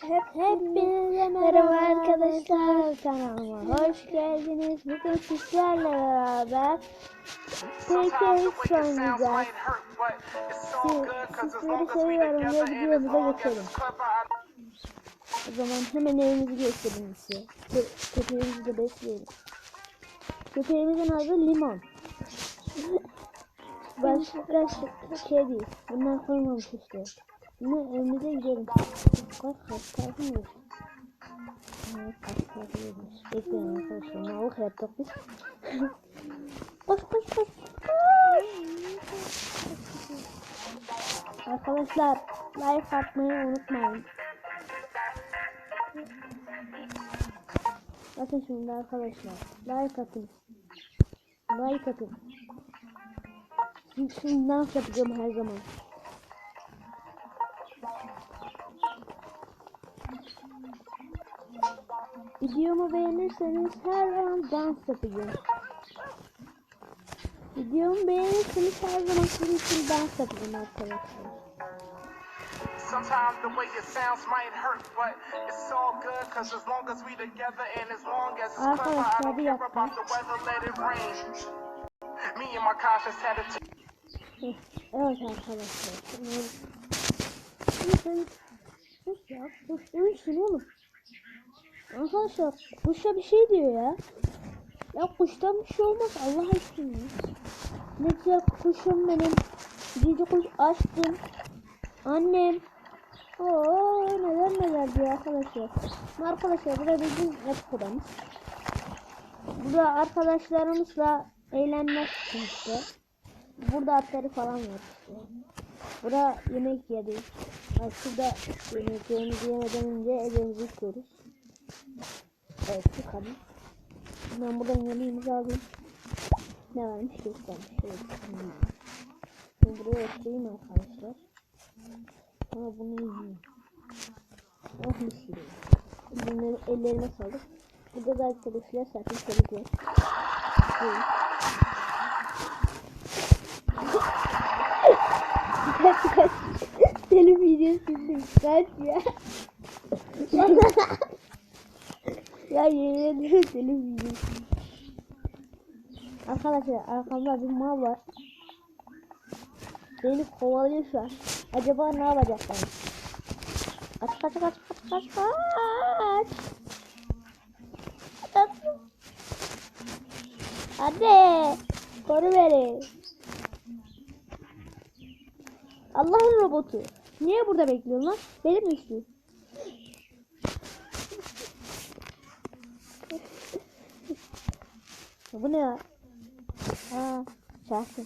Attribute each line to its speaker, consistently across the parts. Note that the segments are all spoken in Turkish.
Speaker 1: Hep hepinize merhaba arkadaşlar kanalıma hoş geldiniz. Bugün sizlerle beraber PKX oynayacağız. Siz, sizleri seviyorum ve videomuza geçelim. O zaman hemen evimizi göstereyim size. Kö- Köpeğimizi de besleyelim. Köpeğimizin adı Limon. Başka değil. Bunlar koymamış işte. Bunu evimize gidelim. Kaç mı Evet kaç takılıyormuş. Bekleyin arkadaşlar. Mağlık yaptık biz. koş koş koş. Arkadaşlar like atmayı unutmayın. Bakın şimdi arkadaşlar. Like atın. Like atın. Şimdi dans yapacağım her zaman. Beğenirseniz her an dans yapacağım. Videomu beğenirseniz her zaman sizin için dans yapacağım arkadaşlar.
Speaker 2: Sometimes the way it sounds might hurt, but it's all good, cause as long as we together and as long as it's clever, I don't care about the weather, let it rain. Me and my conscience had a t-
Speaker 1: Heh, Evet arkadaşlar. Şimdi... Şimdi sen... Sus ya. Kuş demişsin oğlum. Arkadaşlar kuşa bir şey diyor ya. Ya kuştan bir şey olmaz Allah aşkına. Ne güzel kuşum benim. Cici kuş açtım. Annem. Oo neler neler diyor arkadaşlar. Arkadaşlar burada bizim hep kuramız. Burada arkadaşlarımızla eğlenmek için işte. Burada atları falan var işte. Burada yemek yedik. Bak şurada yemeklerimizi yemeden önce elimizi yıkıyoruz. Evet yıkadım. Ben buradan yemeğimizi alayım. Ne varmış göstermiş. Evet. Şimdi buraya koyayım arkadaşlar. Sonra bunu yiyeyim. Oh mis gibi. Ellerine, ellerine sağlık. Burada da arkadaşlar zaten çabuk var. Evet. Kaç kaç. Senin videosun kaç ya. ya ederim senin. Arkadaşlar arkamda bir mal var. Beni kovalıyor şu an. Acaba ne yapacaklar? Kaç kaç kaç kaç kaç kaç. Hadi. Koru beni. Allah'ın robotu. Niye burada bekliyorsun lan? Beni mi? Bu ne ya? Aa, şarkı.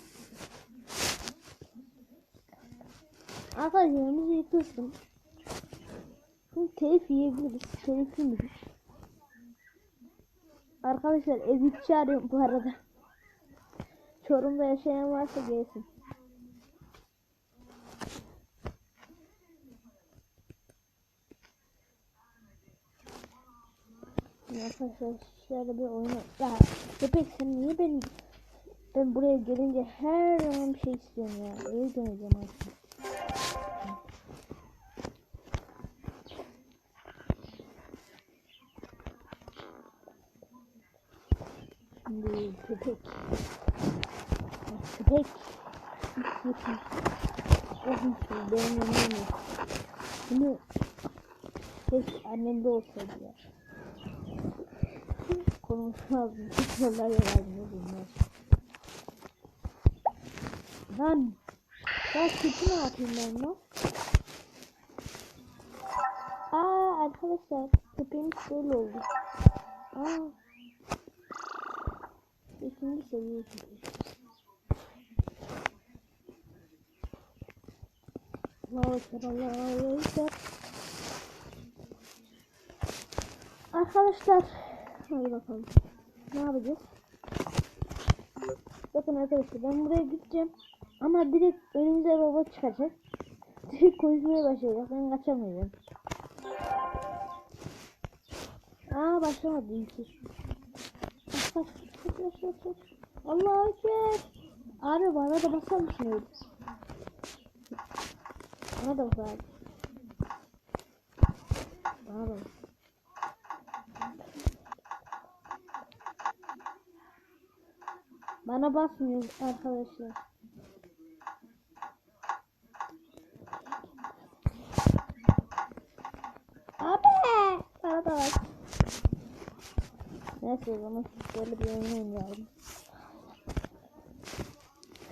Speaker 1: Arkadaşlar bizi yıkılsın. Şimdi telif yiyebiliriz. Telifli midir? Arkadaşlar editçi arıyorum bu arada. Çorum'da yaşayan varsa gelsin. Arkadaşlar şöyle bir oyun ya köpek sen niye ben ben buraya gelince her zaman bir şey istiyorum ya eve döneceğim artık. Şimdi köpek köpek şimdi benim yanımda mı? Bunu keşke annemde olsaydı ya konuşmaz mı? Hiç yollar yardım bilmez. Lan ya sütü ne yapayım ben lan? Aa arkadaşlar köpeğimiz böyle oldu. Aa. Beşinci seviye köpek. Allahu Ekber, Allahu Ekber. Arkadaşlar Hadi bakalım. Ne yapacağız? Bakın arkadaşlar ben buraya gideceğim. Ama direkt önümüze robot çıkacak. Direkt konuşmaya başlayacak. Ben kaçamayacağım. Aa başlamadı kaç. Allah ekber. Abi bana da basar mısın öyle? Bana da basar. Bana basmıyor arkadaşlar. Abi! Bana da bak. Neyse o zaman böyle bir oyun oynayalım.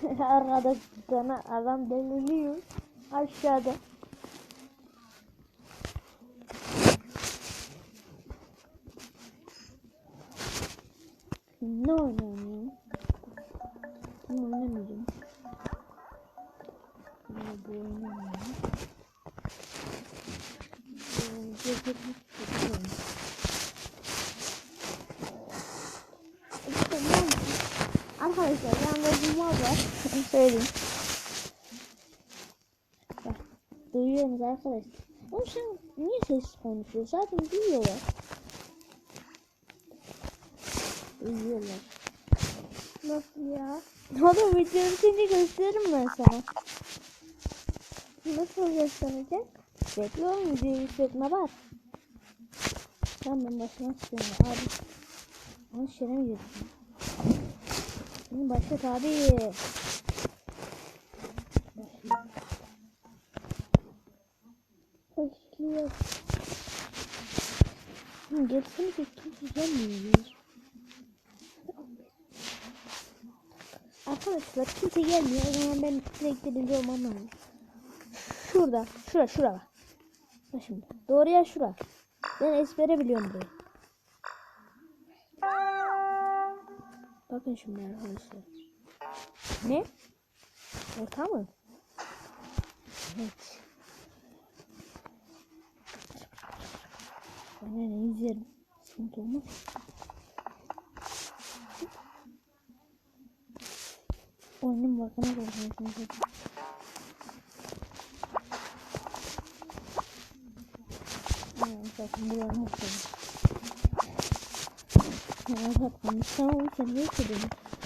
Speaker 1: Arkada sana adam deliriyor. Aşağıda. Ne oynayayım? Bunu oynamayacağım. Ya bu oldu? Arkadaşlar bir mal var. Söyleyeyim. Bak, duyuyorsunuz arkadaşlar. Ama sen niye sessiz konuşuyorsun? Zaten duyuyorlar. Duyuyorlar.
Speaker 3: Nasıl ya?
Speaker 1: Oğlum videoyu seni gösteririm ben sana.
Speaker 3: Nasıl gösterecek?
Speaker 1: Bekle oğlum videoyu yükseltme var. Tamam ben başlamak istiyorum abi. Ama şişene mi girdin? Şimdi başlat abi.
Speaker 3: Başlıyor.
Speaker 1: Gelsene ki kimse gelmiyor. Arkadaşlar kimse gelmiyor. O zaman ben direkt birinci olmam lazım. Şurada. Şura şura bak. Bak şimdi. Doğru ya şura. Ben ezbere biliyorum burayı. Bakın şimdi arkadaşlar. Ne? Orta mı? Evet. Ben öyle izlerim. Sıkıntı olmaz. Bakına bakıyorsunuz. Yani bakın bu yana bakıyorum. Ya bak konuşsana oğlum sen ne istedin?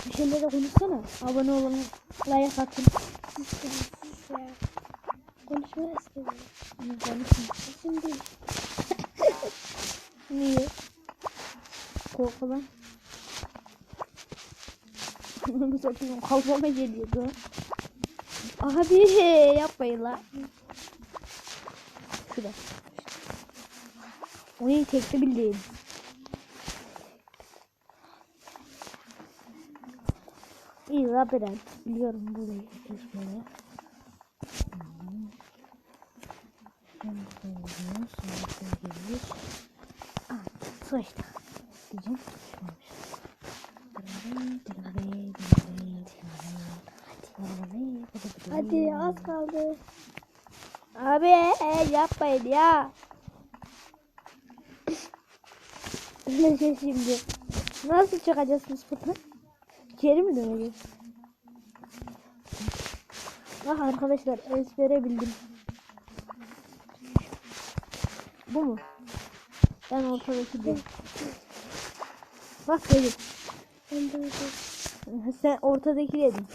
Speaker 1: Bir şeylere konuşsana. Abone olun, like atın.
Speaker 3: Sus ya sus ya. Konuşma istemiyorum.
Speaker 1: Ama konuşma.
Speaker 3: Değil.
Speaker 1: Niye? Korkudan. Bu satayım kafama geliyordu. Abi yapmayın la. Şurada. Oyun tekli bildiğin. İyi labirent. Biliyorum burayı. Koyuyoruz. Ah, sıçtı. Diyeceğim.
Speaker 3: Hadi az kaldı.
Speaker 1: Abi yapmayın ya. Şimdi? Nasıl çıkacaksınız buradan? Geri mi döneceğiz? Ah arkadaşlar ezbere bildim. Bu mu? Ben ortadaki değil. Bak dedim.
Speaker 3: Dedim.
Speaker 1: Sen ortadaki dedin.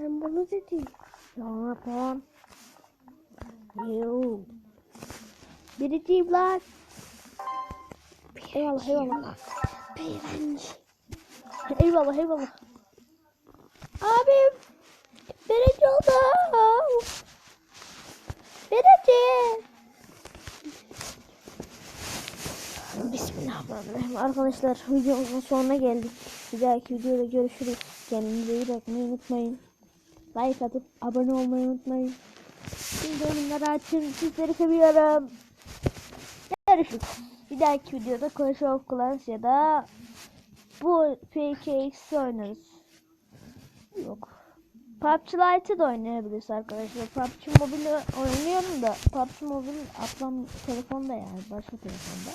Speaker 3: Ben bunu dedim.
Speaker 1: Tamam tamam. Yo. Biriciyim lan. Eyvallah eyvallah.
Speaker 3: Beyefendi.
Speaker 1: Eyvallah eyvallah. Abim. Birinci oldum. Birinci. Bismillahirrahmanirrahim. Arkadaşlar videomuzun sonuna geldik. Bir dahaki videoda görüşürüz. Kendinize iyi bakmayı unutmayın. Like atıp abone olmayı unutmayın. Şimdi onları açın. Sizleri seviyorum. Görüşürüz. Bir dahaki videoda Clash of Clans ya da bu PKX oynarız. Yok. PUBG Lite'ı da oynayabiliriz arkadaşlar. PUBG Mobile oynuyorum da PUBG Mobile atlam telefonda yani başka telefonda.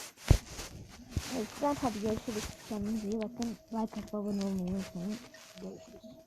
Speaker 1: O yüzden hadi görüşürüz. Kendinize iyi bakın. Like atıp abone olmayı unutmayın. Görüşürüz.